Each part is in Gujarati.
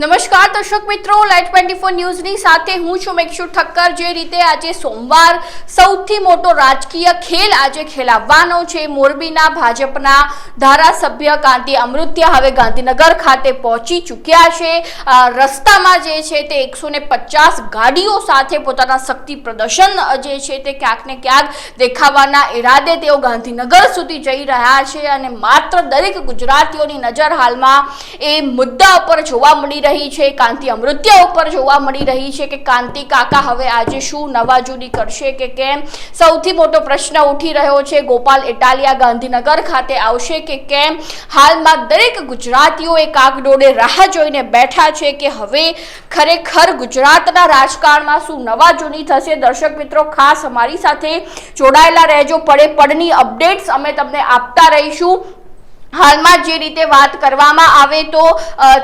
નમસ્કાર, દર્શક મિત્રો લાઈટ ટ્વેન્ટી ફોર ન્યૂઝની સાથે હું છું મેક્ષુ ઠક્કર. જે રીતે આજે સોમવાર સૌથી મોટો રાજકીય ખેલ આજે ખેલાવવાનો છે. મોરબીના ભાજપના ધારાસભ્ય કાંતિ અમૃત્યા હવે ગાંધીનગર ખાતે પહોંચી ચૂક્યા છે. રસ્તામાં જે છે તે એકસો ને પચાસ ગાડીઓ સાથે પોતાના શક્તિ પ્રદર્શન જે છે તે ક્યાંક ને ક્યાંક દેખાવાના ઈરાદે તેઓ ગાંધીનગર સુધી જઈ રહ્યા છે. અને માત્ર દરેક ગુજરાતીઓની નજર હાલમાં એ મુદ્દા ઉપર જોવા મળી રહી છે, કાંતિ અમૃત્ય ઉપર જોવા મળી રહી છે કે કાંતિ કાકા હવે આજે શું નવા જૂની કરશે કે કેમ? સૌથી મોટો પ્રશ્ન ઉઠી રહ્યો છે, ગોપાલ ઇટાલિયા ગાંધીનગર ખાતે આવશે કે કેમ? હાલમાં દરેક ગુજરાતીઓ એ કાગડોળે રાહ જોઈને બેઠા છે કે હવે ખરેખર ગુજરાતના રાજકારણમાં શું નવા જૂની થશે? દર્શક મિત્રો, ખાસ અમારી સાથે જોડાયેલા રહેજો. પડે પડની અપડેટ્સ અમે તમને આપતા રહીશું. હાલમાં જે રીતે વાત કરવામાં આવે તો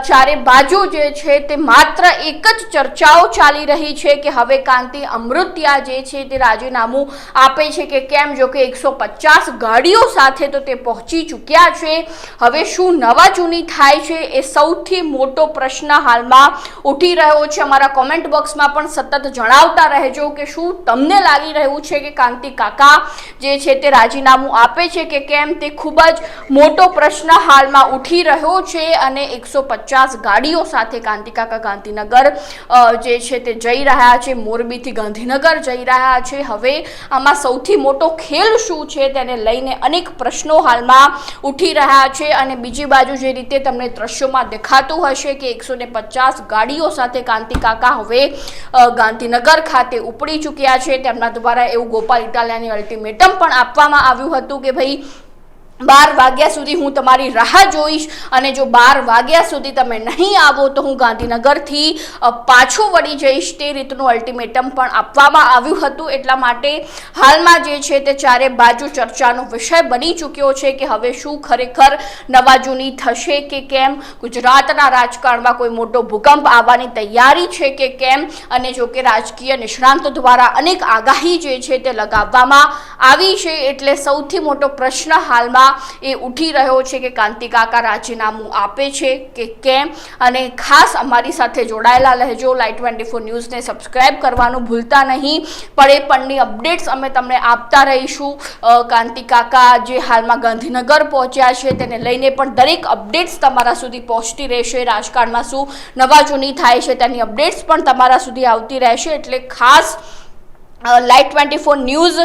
ચારે બાજુ જે છે તે માત્ર એક જ ચર્ચાઓ ચાલી રહી છે કે હવે કાંતિ અમૃત્યા જે છે તે રાજીનામું આપે છે કે કેમ? જો કે એકસો પચાસ ગાડીઓ સાથે તો તે પહોંચી ચૂક્યા છે. હવે શું નવા જૂની થાય છે એ સૌથી મોટો પ્રશ્ન હાલમાં ઉઠી રહ્યો છે. અમારા કોમેન્ટ બોક્સમાં પણ સતત જણાવતા રહેજો કે શું તમને લાગી રહ્યું છે કે કાંતિ કાકા જે છે તે રાજીનામું આપે છે કે કેમ? તે ખૂબ જ મોટો પ્રશ્ન હાલમાં ઉઠી રહ્યો છે અને એકસો પચાસ ગાડીઓ સાથે કાંતિકાકા ગાંધીનગર જે છે તે જઈ રહ્યા છે. મોરબીથી ગાંધીનગર જઈ રહ્યા છે. હવે આમાં સૌથી મોટો ખેલ શું છે તેને લઈને અનેક પ્રશ્નો હાલમાં ઉઠી રહ્યા છે અને બીજી બાજુ જે રીતે તમને દ્રશ્યોમાં દેખાતું હશે કે એકસો પચાસ ગાડીઓ સાથે કાંતિકાકા હવે ગાંધીનગર ખાતે ઉપડી ચૂક્યા છે. તેમના દ્વારા એવું ગોપાલ ઇટાલિયાની અલ્ટિમેટમ પણ આપવામાં આવ્યું હતું કે ભાઈ બાર વાગ્યા સુધી હું તમારી રાહ જોઈશ અને જો બાર વાગ્યા સુધી તમે નહીં આવો તો હું ગાંધીનગરથી પાછો વળી જઈશ. તે રીતનું અલ્ટિમેટમ પણ આપવામાં આવ્યું હતું. એટલા માટે હાલમાં જે છે તે ચારે બાજુ ચર્ચાનો વિષય બની ચૂક્યો છે કે હવે શું ખરેખર નવા જૂની થશે કે કેમ? ગુજરાતના રાજકારણમાં કોઈ મોટો ભૂકંપ આવવાની તૈયારી છે કે કેમ? અને જો કે રાજકીય નિષ્ણાંતો દ્વારા અનેક આગાહી જે છે તે લગાવવામાં આવી છે. એટલે સૌથી મોટો પ્રશ્ન હાલમાં એ ઉઠી રહ્યો છે કે કાંતિકાકા રાજીનામું આપે છે કે કેમ? અને ખાસ અમારી સાથે જોડાયેલા રહેજો. લાઈટ ટ્વેન્ટી ફોર ન્યૂઝને સબસ્ક્રાઈબ કરવાનું ભૂલતા નહીં. પડે પણની અપડેટ્સ અમે તમને આપતા રહીશું. કાંતિકાકા જે હાલમાં ગાંધીનગર પહોંચ્યા છે તેને લઈને પણ દરેક અપડેટ્સ તમારા સુધી પહોંચતી રહેશે. રાજકારણમાં શું નવા જૂની થાય છે તેની અપડેટ્સ પણ તમારા સુધી આવતી રહેશે. એટલે ખાસ લાઈટ ટ્વેન્ટી ફોર ન્યૂઝ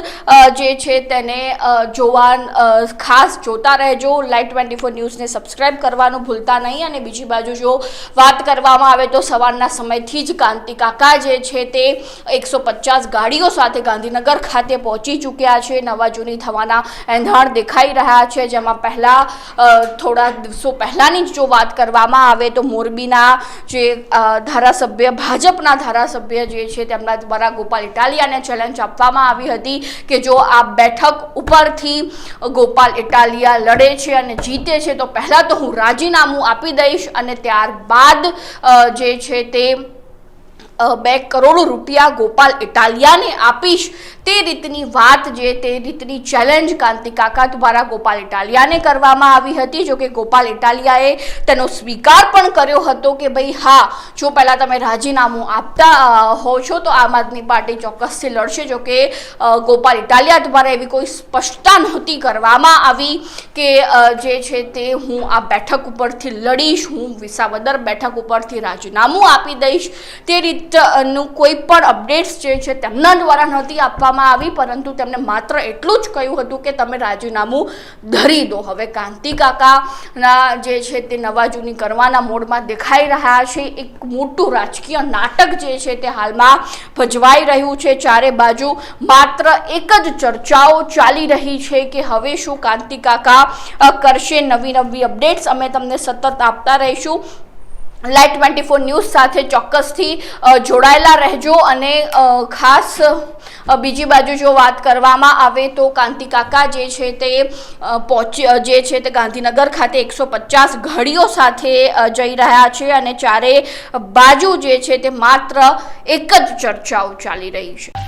જે છે તેને જોવા ખાસ જોતા રહેજો. લાઇટ ટ્વેન્ટી ફોર ન્યૂઝને સબસ્ક્રાઇબ કરવાનું ભૂલતા નહીં અને બીજી બાજુ જો વાત કરવામાં આવે તો સવારના સમયથી જ કાંતિ કાકા જે છે તે એકસો પચાસ ગાડીઓ સાથે ગાંધીનગર ખાતે પહોંચી ચૂક્યા છે. નવા જૂની થવાના એંધાણ દેખાઈ રહ્યા છે. જેમાં પહેલાં થોડા દિવસો પહેલાંની જ જો વાત કરવામાં આવે તો મોરબીના જે ધારાસભ્ય, ભાજપના ધારાસભ્ય જે છે તેમના દ્વારા ગોપાલ ઇટાલિયાને ચેલેન્જ આપવામાં આવી હતી કે જો આ બેઠક ઉપરથી ગોપાલ ઇટાલિયા લડે છે અને જીતે છે, તો પહેલાં તો હું રાજીનામું આપી દઈશ અને ત્યારબાદ જે છે તે બે કરોડ રૂપિયા ગોપાલ ઇટાલિયાને આપીશ. તે રીતની વાત જે તે રીતની ચેલેન્જ કાંતિ કાકા દ્વારા ગોપાલ ઇટાલિયાને કરવામાં આવી હતી. જો કે ગોપાલ ઇટાલિયાએ તેનો સ્વીકાર પણ કર્યો હતો કે ભાઈ હા, જો પહેલાં તમે રાજીનામું આપતા હો છો તો આમ આદમી પાર્ટી ચોક્કસથી લડશે. જો કે ગોપાલ ઇટાલિયા દ્વારા એવી કોઈ સ્પષ્ટતા નહોતી કરવામાં આવી કે જે છે તે હું આ બેઠક ઉપરથી લડીશ, હું વિસાવદર બેઠક ઉપરથી રાજીનામું આપી દઈશ. તે રીતનું કોઈ પણ અપડેટ્સ જે છે તેમના દ્વારા નહોતી આપવામાં આવી, પરંતુ તેમણે માત્ર એટલું જ કહ્યું હતું કે તમે રાજીનામું ધરી દો. હવે કાંતિ કાકાના જે છે તે નવા જૂની કરવાના મોડમાં દેખાઈ રહ્યા છે. એક મોટું રાજકીય નાટક જે છે તે હાલમાં ભજવાઈ રહ્યું છે. ચારે બાજુ માત્ર એક જ ચર્ચાઓ ચાલી રહી છે કે હવે શું કાંતિ કાકા કરશે નવી નવી અપડેટ્સ. અમે તમને સતત આપતા રહીશું. લાઈટ ટ્વેન્ટી ફોર ન્યૂઝ સાથે ચોક્કસથી જોડાયેલા રહેજો અને ખાસ બીજી બાજુ જો વાત કરવામાં આવે તો કાંતિ કાકા જે છે તે પહોંચી જે છે તે ગાંધીનગર ખાતે એકસો પચાસ ઘડીઓ સાથે જઈ રહ્યા છે અને ચારે બાજુ જે છે તે માત્ર એક જ ચર્ચાઓ ચાલી રહી છે.